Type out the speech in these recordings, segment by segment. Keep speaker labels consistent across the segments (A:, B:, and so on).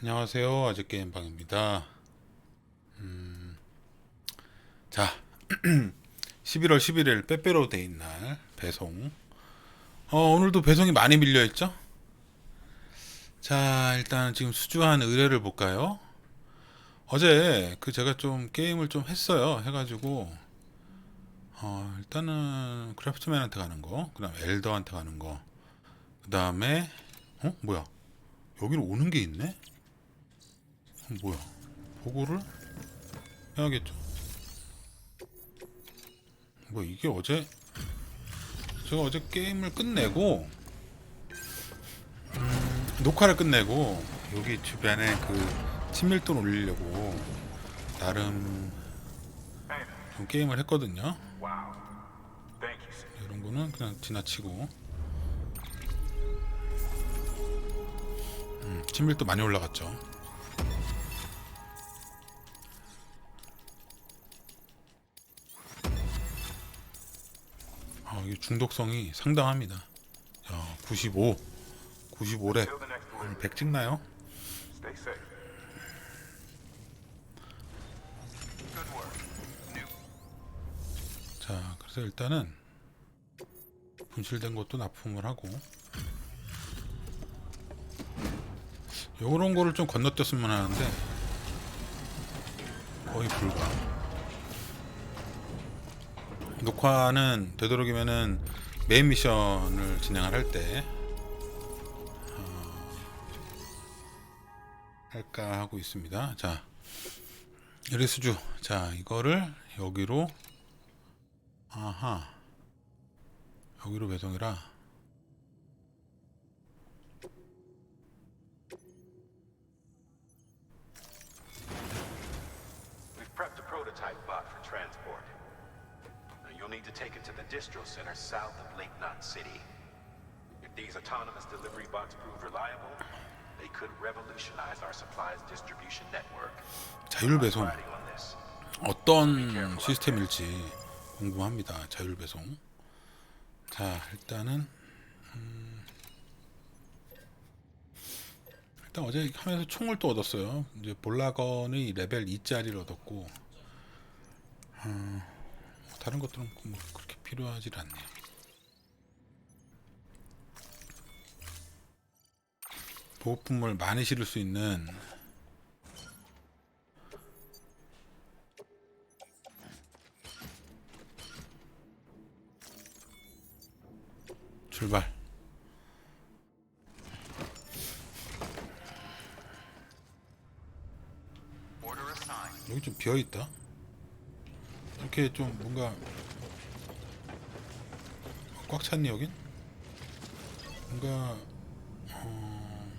A: 안녕하세요. 아재 게임방입니다. 음, 자, 11월 11일 빼빼로 데이인 날 배송. 어, 오늘도 배송이 많이 밀려 있죠? 자, 일단 지금 수주한 의뢰를 볼까요? 어제 그 제가 좀 게임을 좀 했어요. 해가지고 어, 일단은 크래프트맨한테 가는 거, 그 다음 엘더한테 가는 거, 그 다음에 어 뭐야? 여기로 오는 게 있네? 어, 뭐야? 보고를 해야겠죠. 뭐 이게 어제 제가 어제 게임을 끝내고 음, 녹화를 끝내고 여기 주변에 그 친밀도 올리려고 나름 좀 게임을 했거든요. 이런 거는 그냥 지나치고 음, 친밀도 많이 올라갔죠. 이게 중독성이 상당합니다. 야, 95, 95렙,
B: Till the next one.
A: 100 찍나요? 자, 그래서 일단은 분실된 것도 납품을 하고 요런 거를 좀 건너뛰었으면 하는데 거의 불가. 녹화는 되도록이면은 메인 미션을 진행을 할때 어, 할까 하고 있습니다. 자, 유리수주. 자, 이거를 여기로 아하 여기로 배송이라
C: distro center south of Lake Knot City. If these autonomous delivery bots prove reliable, they could revolutionize our supplies distribution network.
A: 자율 배송
C: Riding on this.
A: 어떤 시스템일지 궁금합니다. 자율 배송. 자 일단은 음, 일단 어제 하면서 총을 또 얻었어요. 이제 볼라건의 레벨 2짜리를 얻었고 어, 다른 것들은 뭐 그렇게 필요하지 않네요. 보호품을 많이 실을 수 있는 출발. 여기 좀 비어 있다. 이렇게 좀 뭔가 꽉 찼니 여긴? 뭔가 어,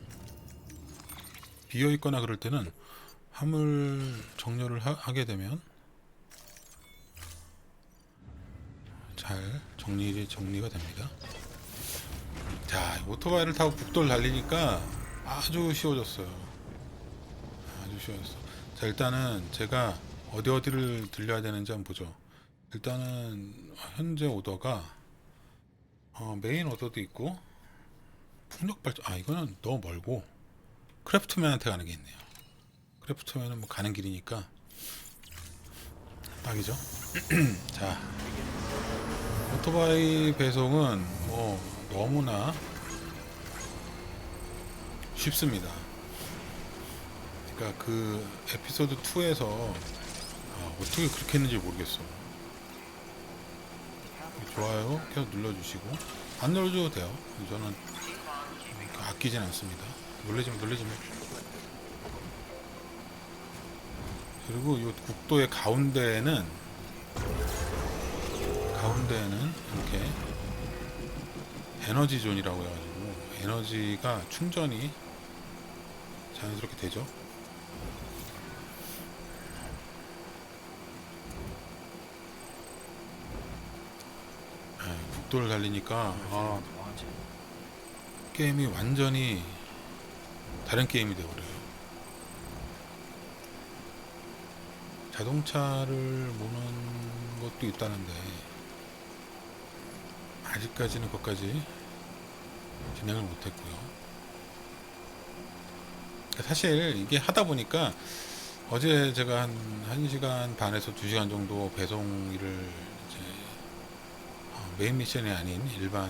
A: 비어 있거나 그럴 때는 화물 정렬을 하, 게 되면 잘 정리 정리가 됩니다. 자, 이 오토바이를 타고 북도를 달리니까 아주 쉬워졌어요. 아주 쉬웠어. 자 일단은 제가 어디 어디를 들려야 되는지 한번 보죠. 일단은 현재 오더가 어, 메인 오더도 있고 풍력 발전 아 이거는 너무 멀고 크래프트맨한테 가는 게 있네요. 크래프트맨은 뭐 가는 길이니까 딱이죠. 자 오토바이 배송은 뭐 너무나 쉽습니다. 그러니까 그 에피소드 2에서 아, 어떻게 그렇게 했는지 모르겠어. 좋아요 계속 눌러주시고 안 눌러줘도 돼요. 저는 아끼진 않습니다. 놀래지 마, 놀래지 마. 그리고 이 국도의 가운데에는 가운데에는 이렇게 에너지 존이라고 해가지고 에너지가 충전이 자연스럽게 되죠. 아, 국도를 달리니까 아, 게임이 완전히 다른 게임이 되어버려요. 자동차를 모는 것도 있다는데 아직까지는 그것까지 진행을 못했고요. 사실 이게 하다 보니까 어제 제가 한 1시간 반에서 2시간 정도 배송 일을 메인 미션이 아닌 일반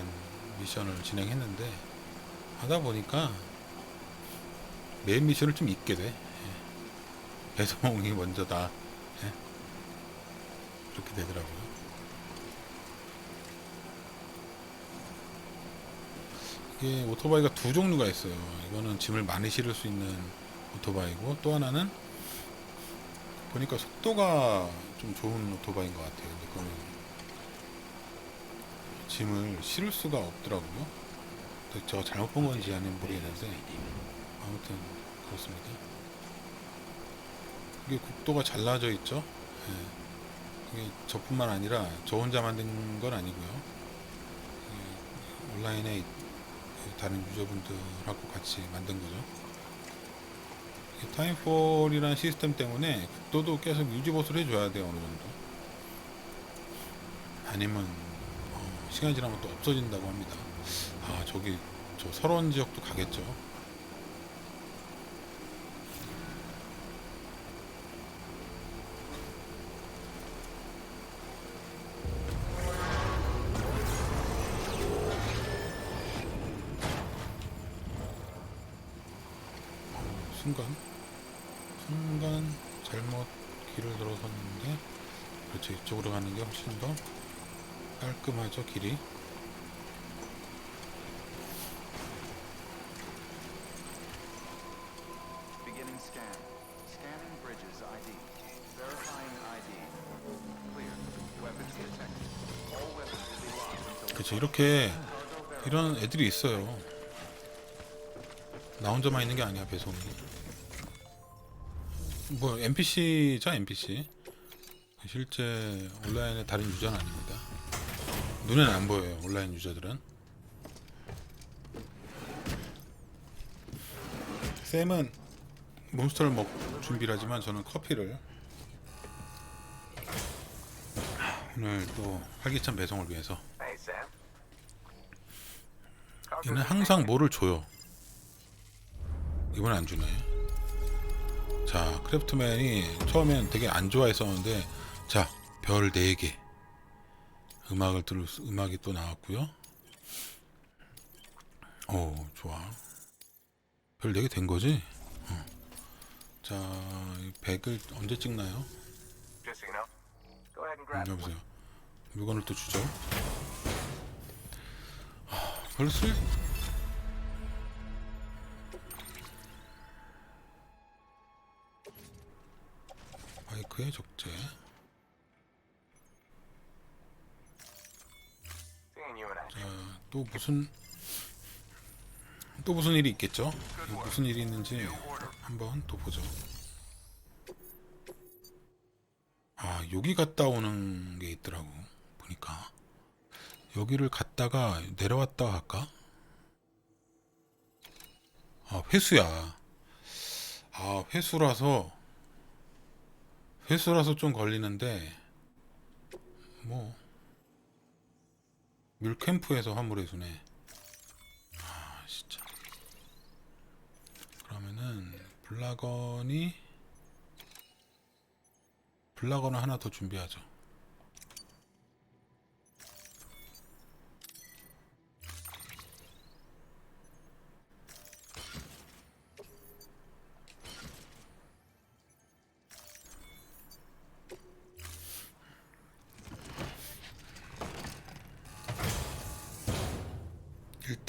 A: 미션을 진행했는데 하다 보니까 메인 미션을 좀 잊게 돼. 예. 배송이 먼저다. 예. 그렇게 되더라고요. 이게 오토바이가 두 종류가 있어요. 이거는 짐을 많이 실을 수 있는 오토바이고 또 하나는 보니까 속도가 좀 좋은 오토바이인 것 같아요. 근데 그거는 짐을 실을 수가 없더라고요. 제가 잘못 본 건지 아닌지 모르겠는데 아무튼 그렇습니다. 이게 국도가 잘라져 있죠. 예. 이게 저뿐만 아니라 저 혼자 만든 건 아니고요. 이게 온라인에 그 다른 유저분들하고 같이 만든 거죠. 이 타임폴이라는 시스템 때문에 국도도 계속 유지보수를 해줘야 돼요 어느 정도. 아니면 어, 시간 지나면 또 없어진다고 합니다. 아 저기 저 서러운 지역도 가겠죠. 순간 순간 잘못 길을 들어섰는데 그렇죠 이쪽으로 가는 게 훨씬 더 깔끔하죠 길이 그렇죠 이렇게 이런 애들이 있어요 나 혼자만 있는 게 아니야 배송이 뭐 NPC죠 NPC 실제 온라인의 다른 유저는 아닙니다 눈에는 안 보여요 온라인 유저들은 쌤은 몬스터를 먹 준비를 하지만 저는 커피를 오늘 또 활기찬 배송을 위해서. 얘는 항상 뭐를 줘요. 이번엔 안 주네. 자, 크래프트맨이 처음엔 되게 안 좋아했었는데, 자, 별 4개. 음악을 들을 수, 음악이 또 나왔고요. 오, 좋아. 별 4개 된 거지? 어. 자, 이 백을 언제 찍나요? 여보세요. 물건을 또 주죠. 아, 별로 쓸 마이크의 적재. 또 무슨 또 무슨 일이 있겠죠? 무슨 일이 있는지 한번 또 보죠. 아, 여기 갔다 오는 게 있더라고. 보니까. 여기를 갔다가 내려왔다 할까? 아, 회수야. 아, 회수라서 회수라서 좀 걸리는데 뭐 뮬캠프에서 화물 회수네. 아, 진짜. 그러면은 블라건이 블라건을 하나 더 준비하죠.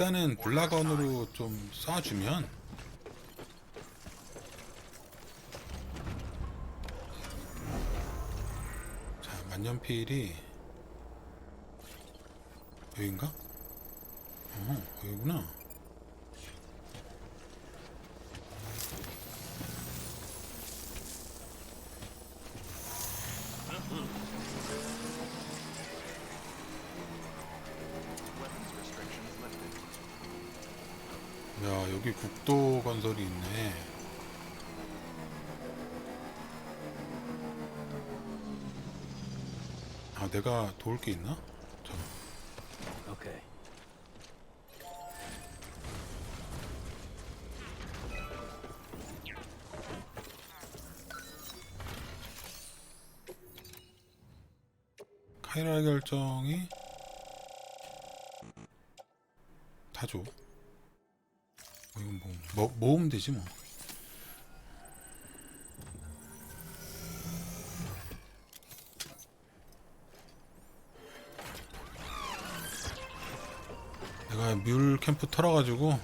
A: 일단은 블라건으로 좀 쏴주면 자 만년필이 여긴가? 어 여기구나 국도 건설이 있네. 아, 내가 도울 게 있나?
D: 잠깐. 오케이.
A: 카이라 결정이 다 줘. 뭐 이건 뭐, 뭐 모 으면 되지 뭐. 내가 뮬 캠프 털어가지고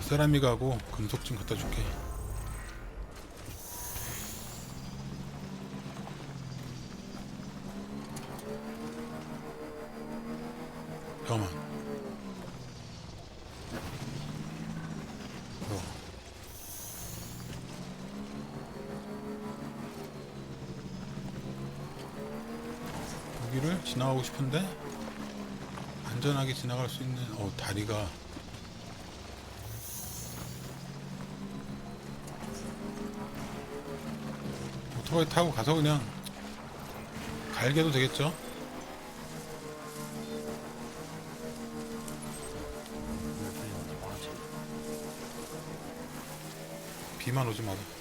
A: 세라믹하고 금속 좀 갖다 줄게. 여기를 지나가고 싶은데 안전하게 지나갈 수 있는 어 다리가 오토바이 타고 가서 그냥 갈게도 되겠죠? 비만 오지 마라.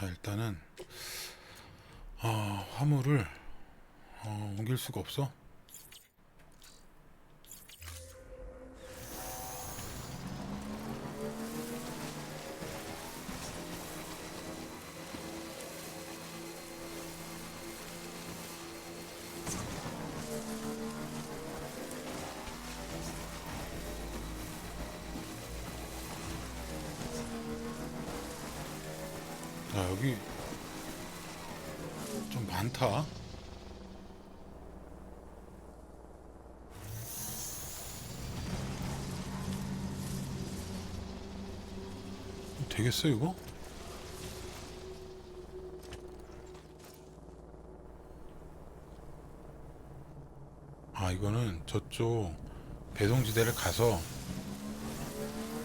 A: 자 일단은 어, 화물을 어, 옮길 수가 없어. 되겠어 이거? 아 이거는 저쪽 배송지대를 가서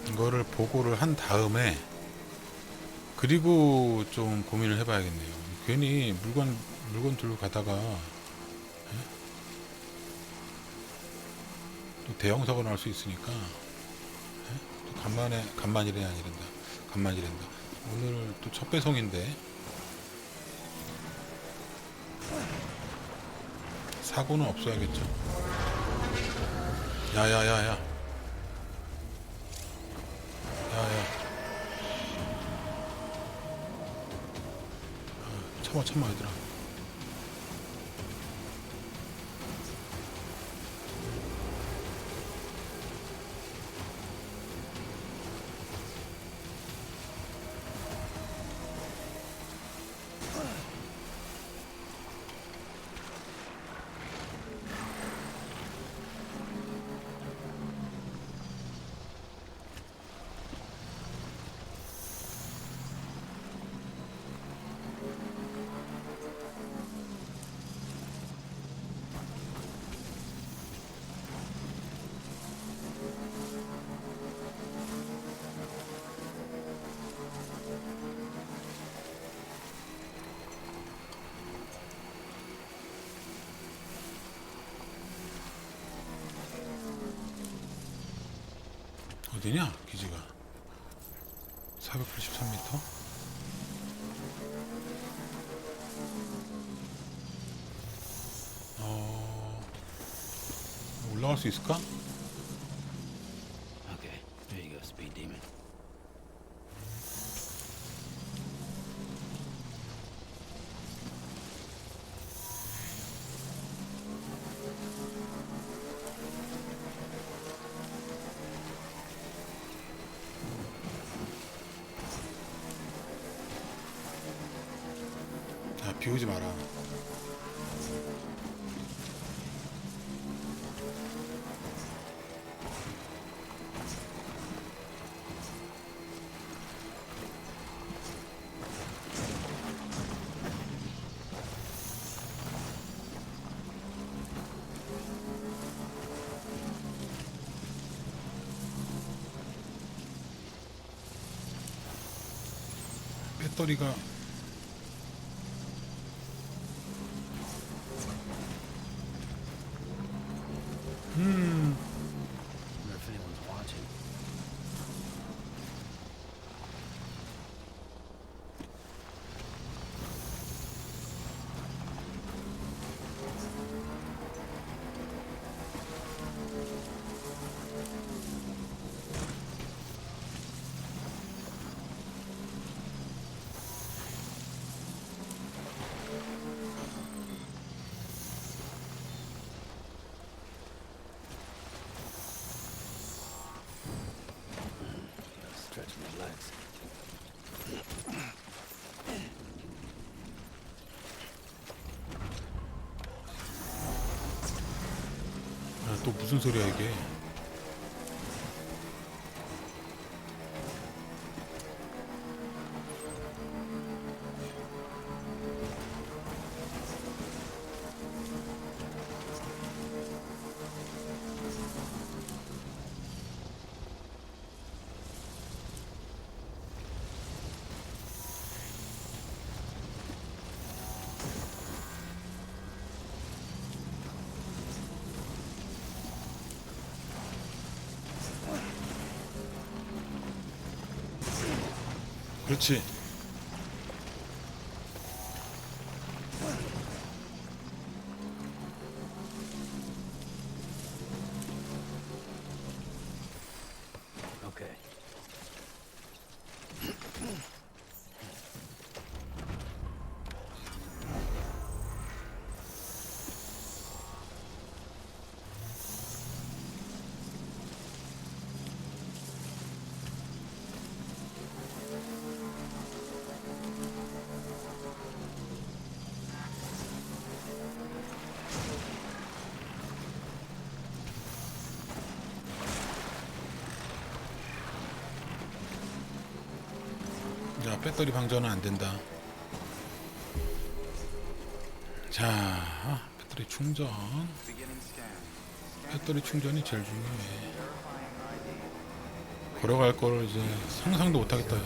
A: 이거를 보고를 한 다음에 그리고 좀 고민을 해봐야겠네요. 괜히 물건 물건 들고 가다가 예? 또 대형 사고 날 수 있으니까 예? 또 간만에 간만이래 아니란다. 간만이란다. 오늘 또 첫 배송인데 사고는 없어야겠죠. 야야야야. 야야. 참아 참아 얘들아 어디냐 기지가 483m 어 올라갈 수 있을까? 비우지 마라. 배터리가 아, 또 무슨 소리야 이게 그렇지 배터리 방전은 안 된다 자 아, 배터리 충전. 배터리 충전이 제일 중요해. 걸어갈 거를 이제 상상도 못 하겠다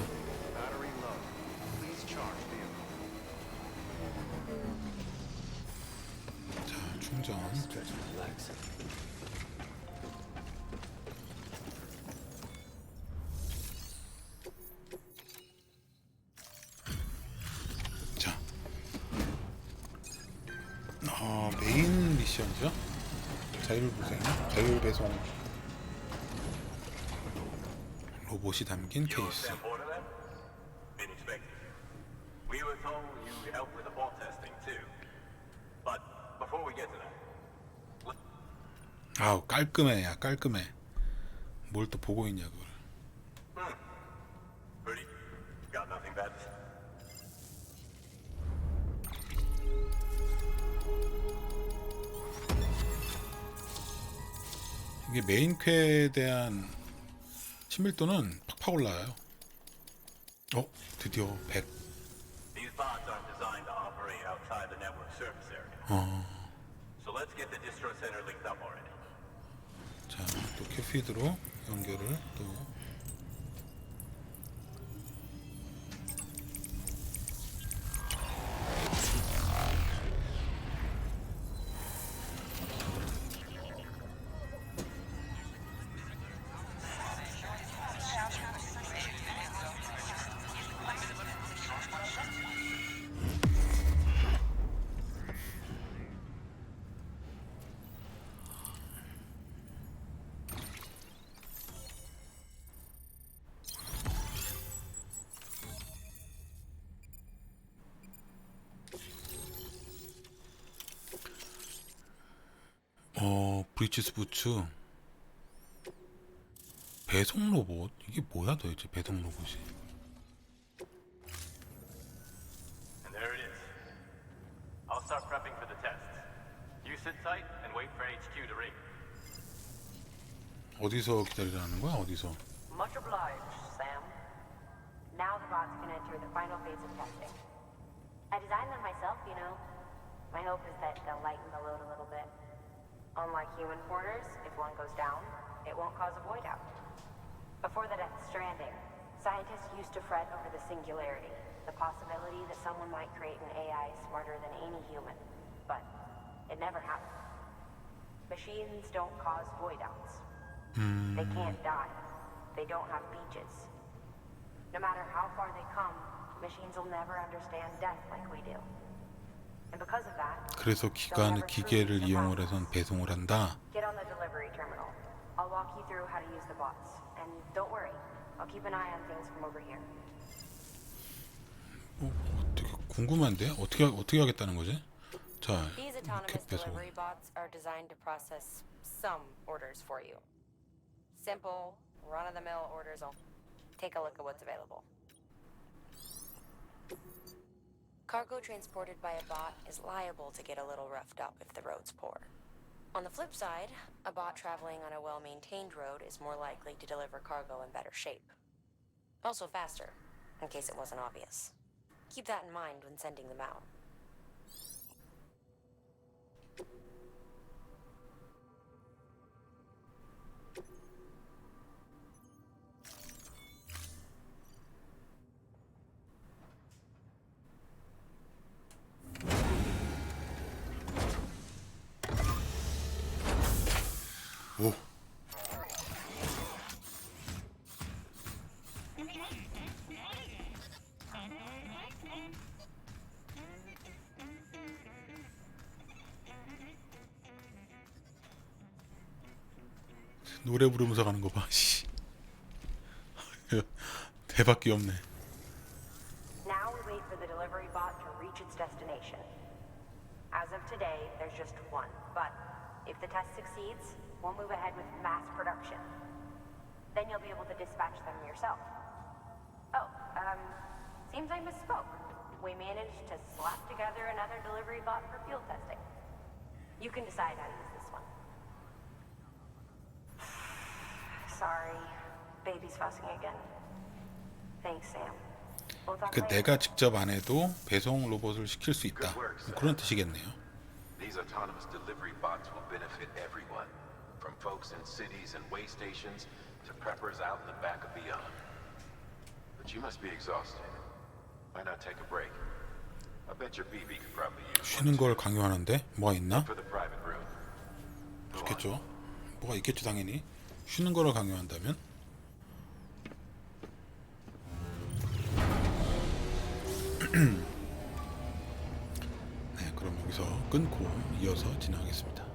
A: 미션이죠 자율부생 자율배송 로봇이 담긴 케이스 아우 깔끔해 야 깔끔해 뭘 또 보고 있냐 그걸 이게 메인 퀘에 대한 친밀도는 팍팍 올라요 어 드디어 100
C: These bots aren't designed to operate outside the network service area.
A: 어. 자, 또 큐피드로 연결을 또 브리치스 부츠 배송 로봇 이게 뭐야 도대체 배송 로봇이. 어디서 기다리라는 거야 어디서
E: possibility that someone might create an AI smarter than any human, but it never happened. Machines don't cause void outs. They can't die. They don't have beaches. No matter how far they come, machines will never understand death like we do. And because of that,
A: 그래서 기관 기계를 이용을 해선 배송을 한다.
E: get on the delivery terminal. I'll walk you through how to use the bots. And don't worry, I'll keep an eye on things from over here.
A: 어, 되게 궁금한데 어떻게 어떻게 하겠다는 거지? 자
F: These
A: 이렇게
F: autonomous
A: 배송.
F: delivery bots are designed to process some orders for you. Simple, run-of-the-mill orders. I'll take a look at what's available. Cargo transported by a bot is liable to get a little roughed up if the road's poor. On the flip side, a bot traveling on a well-maintained road is more likely to deliver cargo in better shape. Also faster, in case it wasn't obvious. Keep that in mind when sending them out.
A: 노래 부르면서 가는 거 봐. 씨. 대박 귀엽네.
E: Now we wait for the delivery bot to reach its destination. As of today, there's just one. But if the test succeeds, we'll move ahead with mass production. Then you'll be able to dispatch them yourself. Oh, um, seems I misspoke. We managed to slap together another delivery bot for field testing. You can decide how to use this Sorry, baby's fussing again. Thanks, Sam.
A: 그. 내가 직접 안 해도 배송 로봇을 시킬 수 있다. 뭐 그런 뜻이겠네요.
C: These autonomous delivery bots will benefit everyone, from folks in cities and way stations to preppers out in the back and beyond. But you must be exhausted. Why not take a break? I bet your BB could probably use one
A: 쉬는 걸 강요하는데 뭐가 있나?
C: for the private room. Go on.
A: 있겠죠. 뭐가 있겠죠 당연히. 쉬는 거를 강요한다면? 네, 그럼 여기서 끊고 이어서 진행하겠습니다.